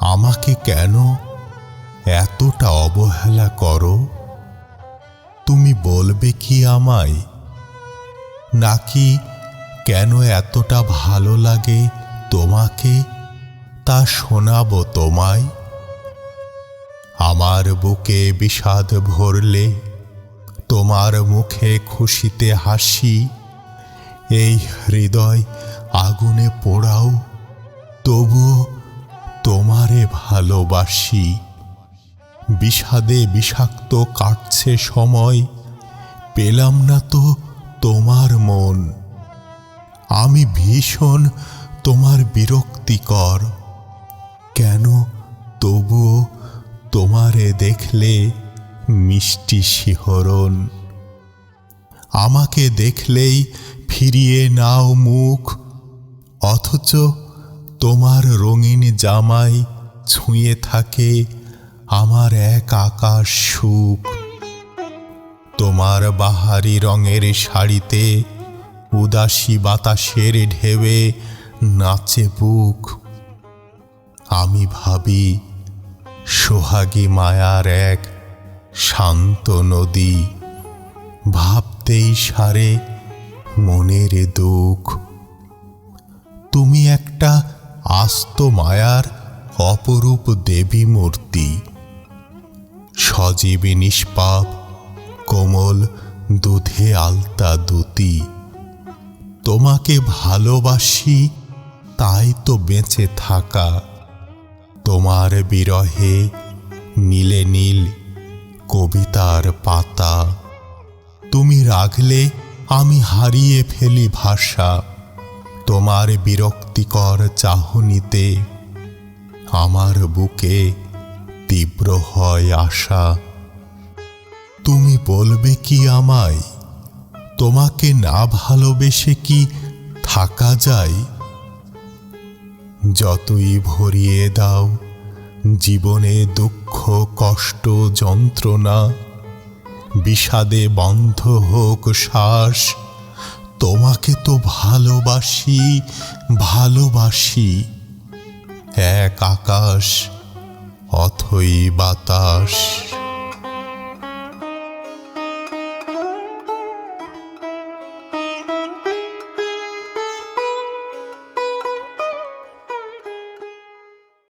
আমাকে কেন এতটা অবহেলা করো? তুমি বলবে কি আমায়? নাকি কেন এতটা ভালো লাগে তোমাকে, তা শোনাব তোমায়? আমার বুকে বিষাদ ভরলে, তোমার মুখে খুশিতে হাসি, এই হৃদয় আগুনে পোড়াও, তবুও তোমারে ভালোবাসি। বিষাদে বিষাক্ত কাটছে সময়, পেলাম না তো তোমার মন। আমি ভীষণ তোমার বিরক্তিকর। কেন তবুও তোমারে দেখলে মিষ্টি শিহরণ? আমাকে দেখলেই ফিরিয়ে নাও মুখ, অথচ তোমার রঙিন জামাই ছুঁয়ে থাকে আমার এক আকাশ সুখ। তোমার বাহারি রঙের শাড়িতে উদাসী বাতাসের ঢেবে নাচে বুক। আমি ভাবি, সোহাগী মায়ার এক শান্ত নদী ভাবতেই সারে মনের দুঃখ। তুমি একটা আস্ত মায়ার অপরূপ দেবী মূর্তি। সজীবী নিষ্পাপ, কোমল, দুধে আলতা দুতি। তোমাকে ভালোবাসি, তাই তো বেঁচে থাকা। তোমার বিরহে নীলে নীল কবিতার পাতা। তুমি রাখলে আমি হারিয়ে ফেলি ভাষা। তোমার বিরক্তিকর চাহনিতে আমার বুকে তীব্র হয় আশা। তুমি বলবে কি আমায়? তোমাকে না ভালোবেসে কি থাকা যায়? যতই ভরিয়ে দাও জীবনে দুঃখ, কষ্ট, যন্ত্রণা, বিষাদে বন্ধ হোক শ্বাস তোমাকে তো ভালোবাসি ভালোবাসি। এক আকাশ অথই বাতাস।